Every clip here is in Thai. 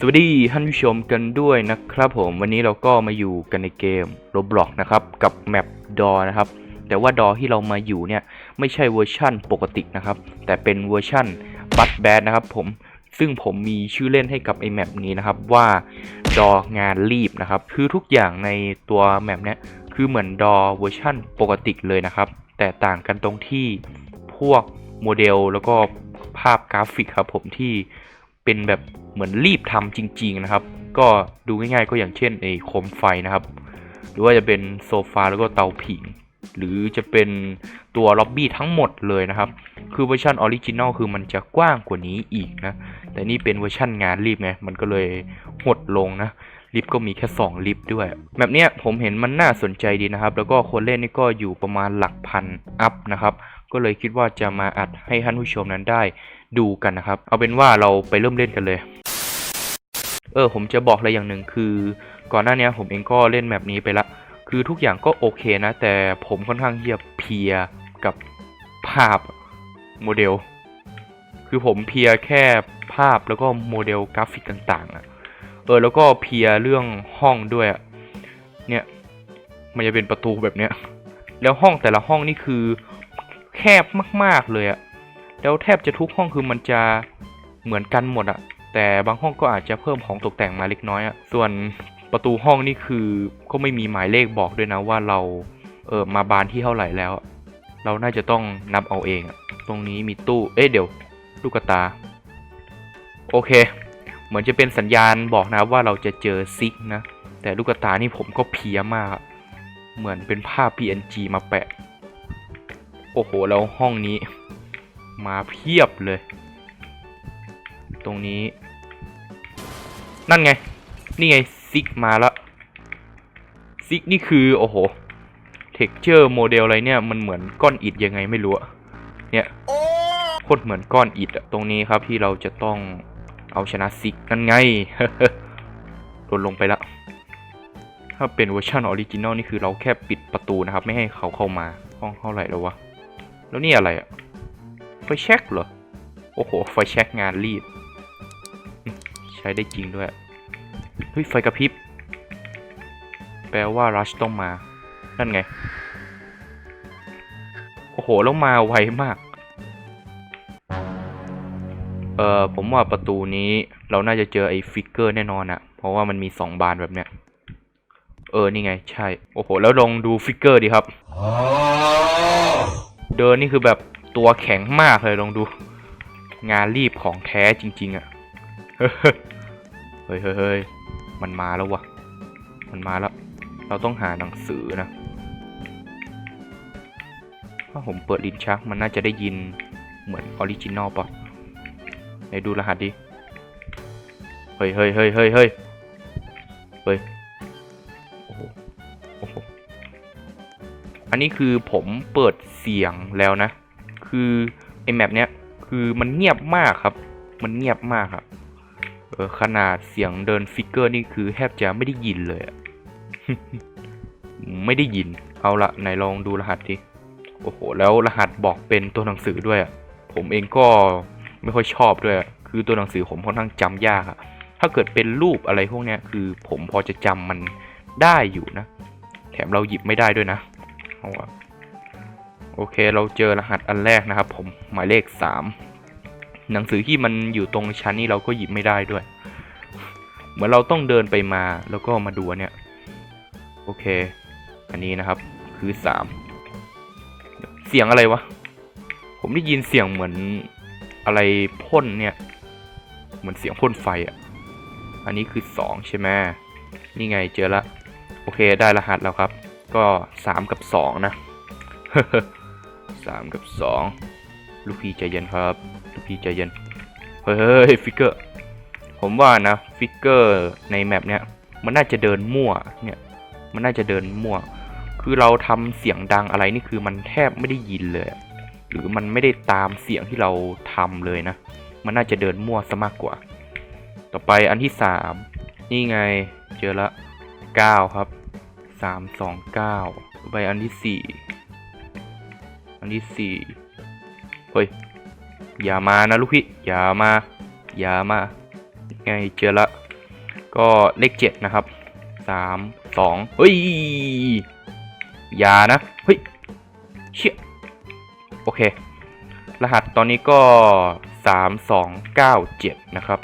สวัสดีท่านผู้ชมกันด้วยนะครับผมวันนี้เราก็มาอยู่กันในเกม Roblox นะครับ กับแมปดอนะครับ แต่ว่าดอที่เรามาอยู่เนี่ย ไม่ใช่เวอร์ชั่นปกตินะครับ แต่เป็นเวอร์ชั่นบัตแบดนะครับผมซึ่งผมมีชื่อเล่นให้กับไอแมปนี้นะครับว่าดองานรีบนะครับ คือทุกอย่างในตัวแมปเนี้ยคือเหมือนดอเวอร์ชั่นปกติเลยนะครับ แต่ต่างกันตรงที่พวกโมเดลแล้วก็ภาพกราฟิกครับผมที่ เป็นแบบเหมือนรีบทำจริง ๆ นะครับ ก็ดูง่ายๆก็อย่างเช่นไอ้โคมไฟนะครับ หรือว่าจะเป็นโซฟาแล้วก็เตาผิง หรือจะเป็นตัวล็อบบี้ทั้งหมดเลยนะครับ คือเวอร์ชันออริจินอลคือมันจะกว้างกว่านี้อีกนะ แต่นี่เป็นเวอร์ชันงานรีบไง มันก็เลยหดลงนะลิฟต์ก็มีแค่ 2 ลิฟต์ด้วย แบบเนี้ยผมเห็นมันน่าสนใจดีนะครับ แล้วก็คนเล่นนี่ก็อยู่ประมาณหลักพันอัพนะครับ ก็เลยคิดว่าจะมาอัดให้ท่านผู้ชมนั้นได้ ดูกันนะครับ เอาเป็นว่าเราไปเริ่มเล่นกันเลย เออผมจะบอกอะไรอย่างหนึ่งคือ ก่อนหน้านี้ผมเองก็เล่นแบบนี้ไปละ คือทุกอย่างก็โอเคนะ แต่ผมค่อนข้างที่จะเพียกับภาพโมเดล คือผมเพียแค่ภาพแล้วก็โมเดลกราฟิกต่างๆอะเออแล้วก็เพียเรื่องห้องด้วยอะเนี่ยมันจะเป็นประตูแบบเนี้ยแล้วห้องแต่ละห้องนี่คือแคบมาก ๆเลยอะ แล้วแทบจะทุกห้องคือมันจะเหมือนกันหมดอะแต่บางห้องก็อาจจะเพิ่มของตกแต่งมาเล็กน้อยอะส่วนประตูห้องนี่คือก็ไม่มีหมายเลขบอกด้วยนะว่าเราเออมาบานที่เท่าไหร่แล้วอะเราน่าจะต้องนับเอาเองอะตรงนี้มีตู้ เอ๊ะเดี๋ยวลูกตา โอเค เหมือนจะเป็นสัญญาณบอกนะว่าเราจะเจอซิกนะ แต่ลูกตานี่ผมก็เพลียมากอะเหมือนเป็นภาพ PNG มาแปะ โอ้โห แล้วห้องนี้ มาเพียบเลย ตรงนี้ นั่นไง นี่ไงซิกมาแล้วซิกนี่คือโอ้โหเท็กเจอร์โมเดลอะไรเนี่ยมันเหมือนก้อนอิฐยังไงไม่รู้อะเนี่ยโคตรเหมือนก้อนอิฐอะตรงนี้ครับที่เราจะต้องเอาชนะซิกนั่นไงโดนลงไปละถ้าเป็นเวอร์ชันออริจินอลนี่คือเราแค่ปิดประตูนะครับ ไม่ให้เขาเข้ามาห้องเท่าไหร่แล้ววะ แล้วนี่อะไรอะ ไฟแช็กเหรอ โอ้โห ไฟแช็กงานรีด ใช้ได้จริงด้วย เฮ้ย ไฟกระพริบ แปลว่ารัชต้องมา นั่นไง โอ้โห แล้วมาไวมาก เอ่อ ผมว่าประตูนี้เราน่าจะเจอไอ้ฟิกเกอร์แน่นอนอะเพราะว่ามันมีสองบานแบบเนี้ย เออ นี่ไง ใช่ โอ้โห แล้วลองดูฟิกเกอร์ดิครับ เดินนี่คือแบบ ตัวแข็งมากเลยลองดู งานรีบของแท้จริง ๆอะเฮ้ยเฮ้ยเฮ้ยมันมาแล้ววะมันมาแล้ว เราต้องหาหนังสือนะถ้าผมเปิดลิ้นชักมันน่าจะได้ยินเหมือนออริจินอลปะไหนดูรหัสดิ เฮ้ยเฮ้ยเฮ้ยเฮ้ยเฮ้ยเฮ้ยโอ้โหโอ้โหอันนี้คือผมเปิดเสียงแล้วนะ คือไอแมปเนี้ยคือมันเงียบมากครับ มันเงียบมากครับเออขนาดเสียงเดินฟิกเกอร์นี่คือแทบจะไม่ได้ยินเลยอะไม่ได้ยิน เอาละไหนลองดูรหัสดิโอ้โห แล้วรหัสบอกเป็นตัวหนังสือด้วยอะผมเองก็ไม่ค่อยชอบด้วยอะคือตัวหนังสือผมค่อนข้างจำยากอะถ้าเกิดเป็นรูปอะไรพวกเนี้ยคือผมพอจะจำมันได้อยู่นะ แถมเราหยิบไม่ได้ด้วยนะเอาอะ โอเคเราเจอรหัสอันแรกนะครับผมหมายเลข 3 หนังสือที่มันอยู่ตรงชั้นนี้เราก็หยิบไม่ได้ด้วย เหมือนเราต้องเดินไปมาแล้วก็มาดูเนี่ย โอเค อันนี้นะครับคือ 3 เสียงอะไรวะ ผมได้ยินเสียงเหมือนอะไรพ่นเนี่ย เหมือนเสียงพ่นไฟอะ่ะ อันนี้คือ 2 ใช่ไหมนี่ไงเจอละ โอเคได้รหัสแล้วครับ ก็ 3 กับ 2 นะ。 3 กับ 2 ลูกพี่ใจเย็นครับ ลูกพี่ใจเย็น เฮ้ยฟิกเกอร์ ผมว่านะฟิกเกอร์ในแมปเนี้ยมันน่าจะเดินมั่วเนี่ยมันน่าจะเดินมั่ว คือเราทำเสียงดังอะไรนี่คือมันแทบไม่ได้ยินเลย หรือมันไม่ได้ตามเสียงที่เราทำเลยนะ มันน่าจะเดินมั่วซะมากกว่า ต่อไปอันที่ 3 นี่ไงเจอละ 9 ครับ 3 2 9ต่อไปอันที่ 4 นที่สี่เฮ้ย อย่ามานะลูกพี่ อย่ามา อย่ามาไงเจอละ ก็เลขเจ็ดนะครับสามสองเฮ้ย อย่านะ เฮ้ย เชี่ย โอเค รหัสตอนนี้ก็สามสองเก้าเจ็ดนะครับ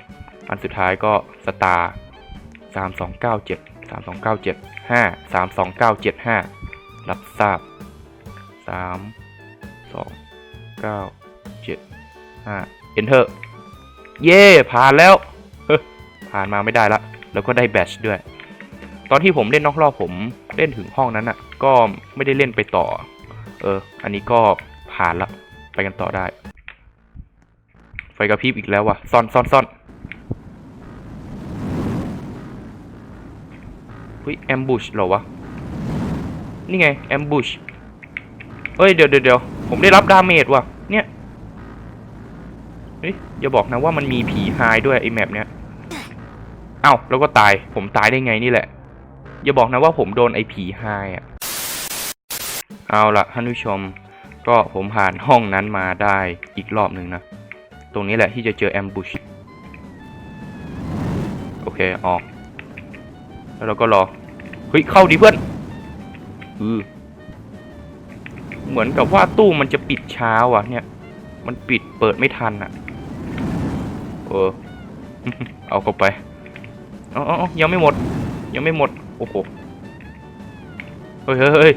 อันสุดท้ายก็สตาร์สามสองเก้าเจ็ดสามสองเก้าเจ็ดห้าสามสองเก้าเจ็ดห้ารับทราบสาม สองเก้าเจ็ดห้า enter เย่ผ่านแล้วผ่านมาไม่ได้ละ แล้วก็ได้แบตช์ด้วย ตอนที่ผมเล่นนอกรอบผมเล่นถึงห้องนั้นอะ ก็ไม่ได้เล่นไปต่อ เออ อันนี้ก็ผ่านละ ไปกันต่อได้ ไฟกระพริบอีกแล้วว่ะ ซ่อนซ่อนซ่อนเฮ้ยแอมบูชเหรอวะ นี่ไงแอมบูชเฮ้ย เดี๋ยวเดี๋ยวเดี๋ยว ผมได้รับดาเมจว่ะ เนี่ยเฮ้ยอย่าบอกนะว่ามันมีผีไฮด้วยไอ้แมปเนี้ยเอ้าแล้วก็ตาย ผมตายได้ไงนี่แหละ อย่าบอกนะว่าผมโดนไอ้ผีไฮอะ เอาละท่านผู้ชม ก็ผมผ่านห้องนั้นมาได้อีกรอบหนึ่งนะ ตรงนี้แหละที่จะเจอแอมบูชโอเคออก แล้วเราก็รอ เฮ้ย เข้าดิเพื่อน อือ เหมือนกับว่าตู้มันจะปิดเช้าอะ เนี่ย มันปิดเปิดไม่ทันอะ เออ เอาเข้าไปเอ๋อยังไม่หมด ยังไม่หมด โอ้โห เฮ้ยเฮ้ย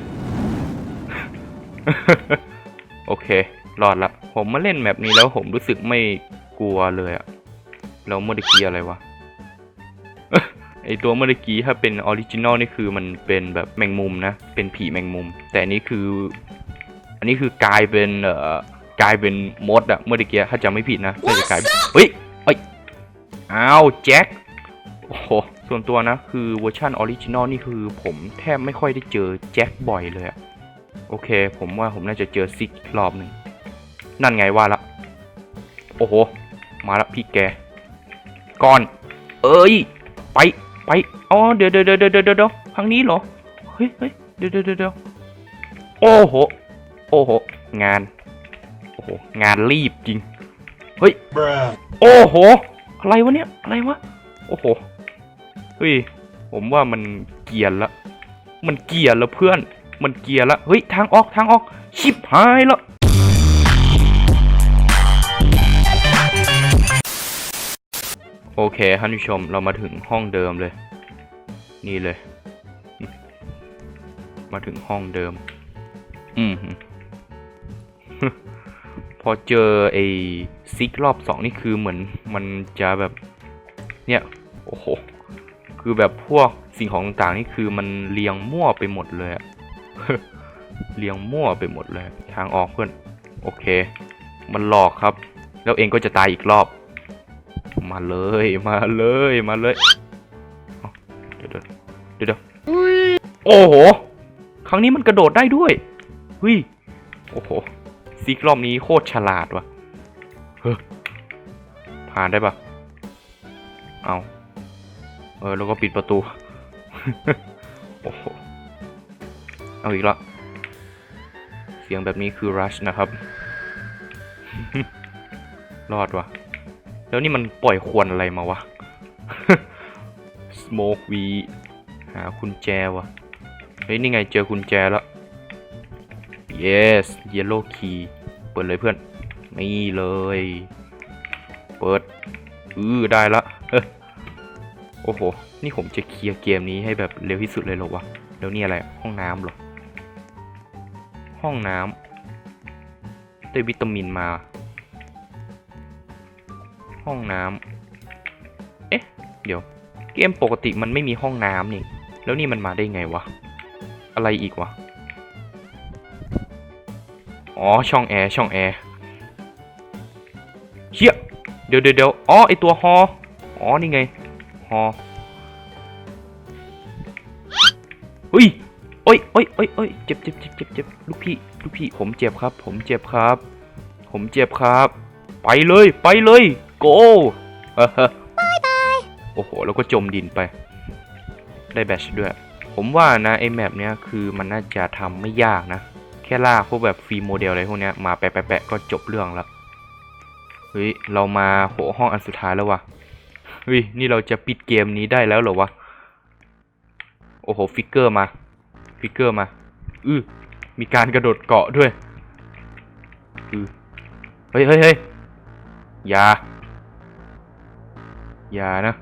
โอเค รอดละ ผมมาเล่นแมปนี้แล้วผมรู้สึกไม่กลัวเลยอะแล้วเมื่อกี้อะไรวะไอตัวเมื่อกี้ถ้าเป็นออริจินอลนี่คือมันเป็นแบบแมงมุมนะ เป็นผีแมงมุม แต่นนี้คือ อันนี้คือกลายเป็นเอ่อกลายเป็นมดอะเมื่อกี้ถ้าจำไม่ผิดนะน่าจะกลายเป็นเฮ้ยเฮ้ยอ้าวแจ็คโอ้โหส่วนตัวนะ คือเวอร์ชันออริจินอลนี่คือผมแทบไม่ค่อยได้เจอแจ็คบ่อยเลยอะโอเค ผมว่าผมน่าจะเจอซิกอีกรอบหนึ่งนั่นไงว่าละ โอ้โห มาละพี่แกก่อน เอ้ย ไปไปอ๋อเดี๋ยวเดี๋ยวเดี๋ยวเดี๋ยวเดี๋ยวทางนี้เหรอ เฮ้ยเฮ้ยเดี๋ยวเดี๋ยวเดี๋ยวโอ้โห โอ้โห งาน โอ้โห งานรีบจริง เฮ้ย โอ้โห อะไรวะเนี่ย อะไรวะ โอ้โห เฮ้ย ผมว่ามันเกียนละ มันเกียนละเพื่อน มันเกียนละ เฮ้ย ทางออก ทางออก ชิบหายละโอเคท่านผู้ชมเรามาถึงห้องเดิมเลย นี่เลย มาถึงห้องเดิม อืม พอเจอไอ้ซิกรอบสองนี่คือเหมือนมันจะแบบเนี่ยโอ้โหคือแบบพวกสิ่งของต่างๆนี่คือมันเรียงมั่วไปหมดเลยอะเรียงมั่วไปหมดเลย ทางออกเพื่อนโอเค มันหลอกครับ แล้วเองก็จะตายอีกรอบ มาเลยมาเลยมาเลยเดี๋ยวเดี๋ยวเดี๋ยวโอ้โห ครั้งนี้มันกระโดดได้ด้วยเฮ้ยโอ้โห ซิกรอบนี้โคตรฉลาดว่ะ เฮ้อผ่านได้ปะเอาเออแล้วก็ปิดประตู โอ้โห เอาอีกละเสียงแบบนี้คือ rush นะครับ รอดวะแล้วนี่มันปล่อยควนอะไรมาวะ smoke v หากุญแจวะเฮ้ย นี่ไงเจอกุญแจแล้ว yes yellow key เปิดเลยเพื่อน นี่เลย เปิด อือได้ละเฮ้ยโอ้โห นี่ผมจะเคลียร์เกมนี้ให้แบบเร็วที่สุดเลยหรอวะ แล้วนี่อะไร ห้องน้ำหรอ ห้องน้ำได้วิตามินมา ห้องน้ำเอ๊ะ เดี๋ยว เกมปกติมันไม่มีห้องน้ำนี่ แล้วนี่มันมาได้ไงวะ อะไรอีกวะ อ๋อ ช่องแอร์ ช่องแอร์เชี่ยเดี๋ยวเดี๋ยวเดี๋ยวอ๋อ ไอตัวฮอ อ๋อ นี่ไง ฮอเฮ้ยโอ้ยโอ้ยโอ้ยโอ้ยเจ็บเจ็บเจ็บเจ็บเจ็บลูกพี่ ลูกพี่ ผมเจ็บครับ ผมเจ็บครับ ผมเจ็บครับ ไปเลย ไปเลย โกเออฮะโอ้โห แล้วก็จมดินไป ได้แบตชด้วย ผมว่านะไอแมปเนี้ยคือมันน่าจะทำไม่ยากนะ แค่ล่าพวกแบบฟรีโมเดลอะไรพวกเนี้ยมาแปะแปะก็จบเรื่องแล้วเฮ้ยเรามาโหห้องอันสุดท้ายแล้ววะเฮ้ยนี่เราจะปิดเกมนี้ได้แล้วเหรอวะโอ้โหฟิกเกอร์มาฟิกเกอร์มาอือมีการกระโดดเกาะด้วยอือเฮ้ยเฮ้ยเฮ้ยอย่าอย่านะ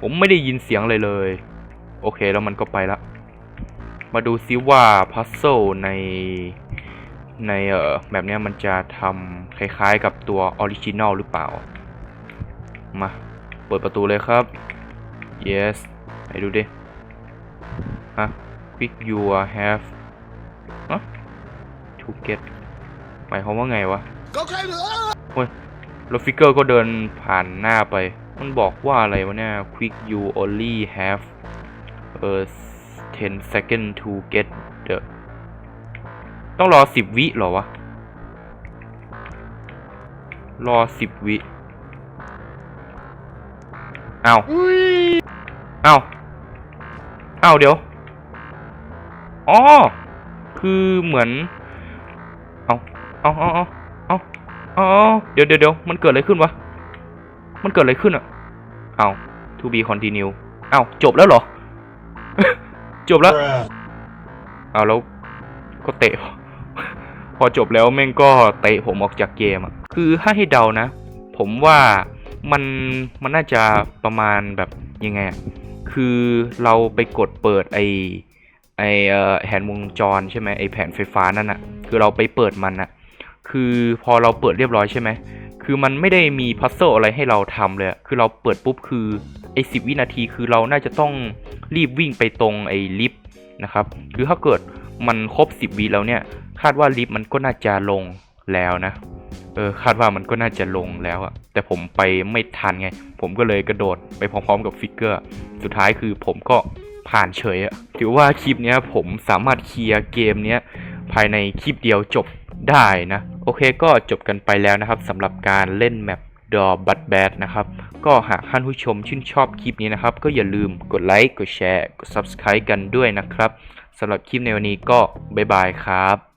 ผมไม่ได้ยินเสียงเลยเลย โอเคแล้วมันก็ไปละ มาดูซิว่าพัซเซิลในในเอ่อแบบนี้มันจะทำคล้ายๆกับตัวออริจินอลหรือเปล่า มา เปิดประตูเลยครับ yes ไหนดูดิ ฮะ quick you have ฮะ to get หมายความว่าไงวะก็ใครเหลือแล้วฟิกเกอร์ก็เดินผ่านหน้าไป มันบอกว่าอะไรวะเนี่ย quick you only have เออ 10 second to get the ต้องรอ 10 วิหรอวะ รอ 10 วิเอาเอาเอาเดี๋ยว อ๋อ คือเหมือน เอาเอาเอาเอาเอาเอาเดี๋ยวเดี๋ยวเดี๋ยวมันเกิดอะไรขึ้นวะ มันเกิดอะไรขึ้นอะเอา to be continue เอาจบแล้วเหรอ จบแล้ว เอาแล้วก็เตะ พอจบแล้วแม่งก็เตะผมออกจากเกมอะคือถ้าให้เดานะ ผมว่ามันมันน่าจะประมาณแบบยังไงอะคือเราไปกดเปิดไอไอเอ่อแผนวงจรใช่ไหมไอแผนไฟฟ้านั่นอะคือเราไปเปิดมันอะคือพอเราเปิดเรียบร้อยใช่ไหม คือมันไม่ได้มีพัซเซิลอะไรให้เราทำเลย คือเราเปิดปุ๊บคือไอสิวินาทีคือเราน่าจะต้องรีบวิ่งไปตรงไอลิฟต์นะครับ คือถ้าเกิดมันครบ 10วิแล้วเนี่ย คาดว่าลิฟต์มันก็น่าจะลงแล้วนะ เออคาดว่ามันก็น่าจะลงแล้วอะแต่ผมไปไม่ทันไง ผมก็เลยกระโดดไปพร้อมๆ กับฟิกเกอร์ สุดท้ายคือผมก็ผ่านเฉยอะถือว่าคลิปเนี้ยผมสามารถเคลียร์เกมเนี้ยภายในคลิปเดียวจบได้นะ โอเคก็จบกันไปแล้วนะครับสำหรับการเล่นแมปดอบัตแบดนะครับก็หากท่านผู้ชมชื่นชอบคลิปนี้นะครับ ก็อย่าลืมกดไลค์กดแชร์กด Subscribe กันด้วยนะครับสำหรับคลิปในวันนี้ก็บ๊ายบายครับ